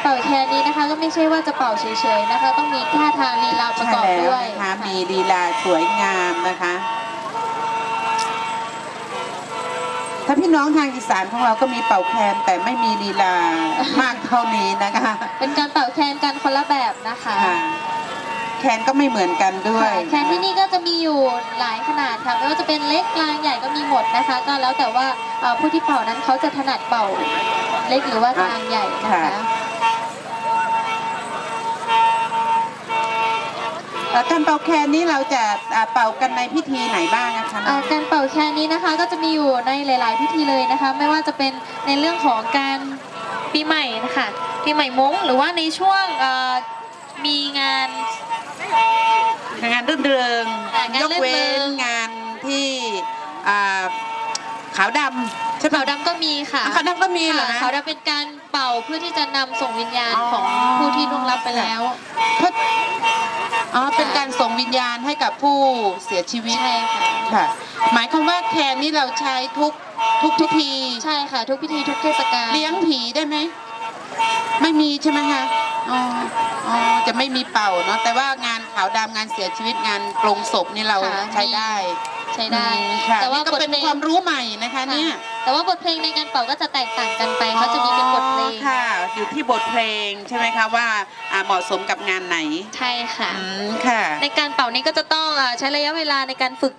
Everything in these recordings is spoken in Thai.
เป่าแคนนี้นะคะ ก็ไม่ใช่ว่าจะเป่าเฉยๆนะคะ ต้องมีท่าทางลีลาประใช่กอบแล้วด้วยนะคะ มีลีลาสวยงามนะคะ ถ้าพี่น้องทางอีสานของเราก็มีเป่าแคนแต่ไม่มีลีลามากเท่านี้นะคะเป็นการเป่าแคนกันคนละแบบนะคะค่ะแคนก็ไม่เหมือนกันด้วยค่ะแคนที่นี่ก็จะมีอยู่หลายขนาดค่ะไม่ว่าจะเป็นเล็กกลางใหญ่ก็มีหมดนะคะ ก็แล้วแต่ว่าเอ่อผู้ที่เป่านั้นเขาจะถนัดเป่าเล็กหรือว่ากลางใหญ่นะคะ ค่ะแล้วการเป่าแคนนี้เราจะอ่าเป่ากันในพิธีไหนบ้างนะคะน้อ่าองการเป่าแคนนี้นะคะก็จะมีอยู่ในหลาย ๆ พิธีเลยนะคะ ไม่ว่าจะเป็นในเรื่องของการปีใหม่นะคะปีใหม่มงหรือว่าในช่วงเอ่อมีงาน งานรื่นเริงค่ะงานยกเว้รื่นเรินง งานที่อ่า ขาวดำใช่ปะขาวดำก็มีค่ะอะขาวดำก็มีเหรอค่ะนะ ขาวดำเป็นการเป่าเพื่อที่จะนำส่งวิญญาณอ๋อ ของผู้ที่ล่วงลับไปแล้ว เพราะอ๋อเป็นการส่งวิญญาณให้กับผู้เสียชีวิตใช่ค่ะ ค่ะ หมายความว่าแคนนี่เราใช้ทุกทุกพิธี ใช่ค่ะ ทุกพิธีทุกเทศกาลเลี้ยงผีได้ไหม ไม่มีใช่ไหมคะอ๋ออ๋อจะไม่มีเป่าเนาะแต่ว่างานขาวดำงานเสียชีวิตงานปลงศพนี่เราค่ะใช้ได้ใช้ได้อืมค่ะแต่ว่านี่ก็บทเป็นเพลงความรู้ใหม่นะคะค่ะเนี่ย แต่ว่าบทเพลงในการเป่าก็จะแตกต่างกันไปเขาจะมีเป็นบทเพลงอ๋อค่ะ อยู่ที่บทเพลงใช่ไหมคะว่าอ่าเหมาะสมกับงานไหนใช่ค่ะ อืมค่ะ ในการเป่านี้ก็จะต้องอ่าใช้ระยะเวลาในการฝึก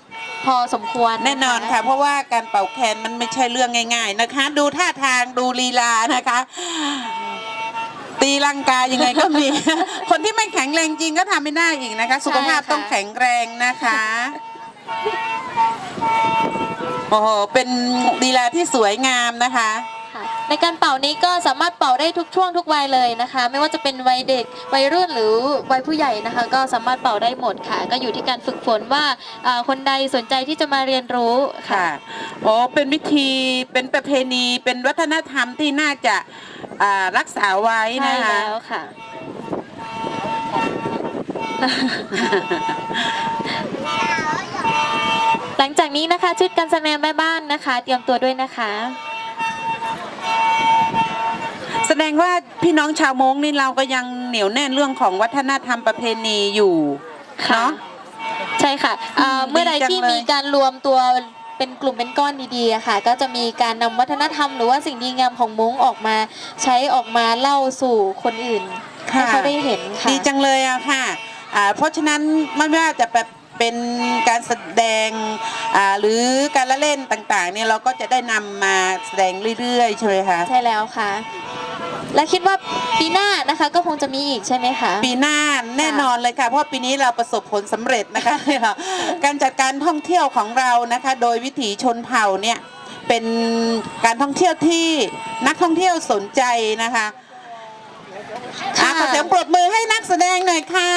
พอสมควรแน่นอนค่ะ เพราะว่าการเป่าแคนมันไม่ใช่เรื่องง่าย ๆนะคะ ดูท่าทางดูลีลานะคะ ตีลังกายังไงก็มี คนที่ไม่แข็งแรงจริงก็ทำไม่ได้อีกนะคะ สุขภาพต้องแข็งแรงนะคะ โอ้โห เป็นลีลาที่สวยงามนะคะ ค่ะในการเป่านี้ก็สามารถเป่าได้ทุกช่วงทุกวัยเลยนะคะ ไม่ว่าจะเป็นวัยเด็กวัยรุ่นหรือวัยผู้ใหญ่นะคะ ก็สามารถเป่าได้หมดค่ะ ก็อยู่ที่การฝึกฝนว่าอ่าคนใดสนใจที่จะมาเรียนรู้ค่ะ ค่ะโอ้เป็นวิธี เป็นประเพณี เป็นวัฒนธรรมที่น่าจะอ่ารักษาไว้ใช่นะคะ แล้วค่ะ หลังจากนี้นะคะชุดการแสดงแม่บ้านนะคะ เตรียมตัวด้วยนะคะ แสดงว่าพี่น้องชาวมงนี่เราก็ยังเหนียวแน่นเรื่องของวัฒนธรรมประเพณีอยู่ค่ะ เนาะ ใช่ค่ะอ่าอืมเมื่อใดดีจังที่เลยมีการรวมตัวเป็นกลุ่มเป็นก้อนดีๆอะค่ะ ก็จะมีการนำวัฒนธรรมหรือว่าสิ่งดีงามของม้งออกมา ใช้ออกมาเล่าสู่คนอื่นให้ค่ะ เขาได้เห็นค่ะ ดีจังเลยอะค่ะอ่าเพราะฉะนั้นไม่ว่าจะแบบ เป็นการแสดงอ่าหรือการละเล่นต่างๆเนี่ยเราก็จะได้นำมาแสดงเรื่อยๆใช่ไหมคะใช่แล้วค่ะ และคิดว่าปีหน้านะคะก็คงจะมีอีกใช่ไหมคะปีหน้าแน่นอนเลยค่ะ เพราะปีนี้เราประสบผลสำเร็จนะคะ การจัดการท่องเที่ยวของเรานะคะ โดยวิถีชนเผ่าเนี่ยเป็นการท่องเที่ยวที่นักท่องเที่ยวสนใจนะคะอะขอเสียงปรบมือให้นักแสดงหน่อยค่ะ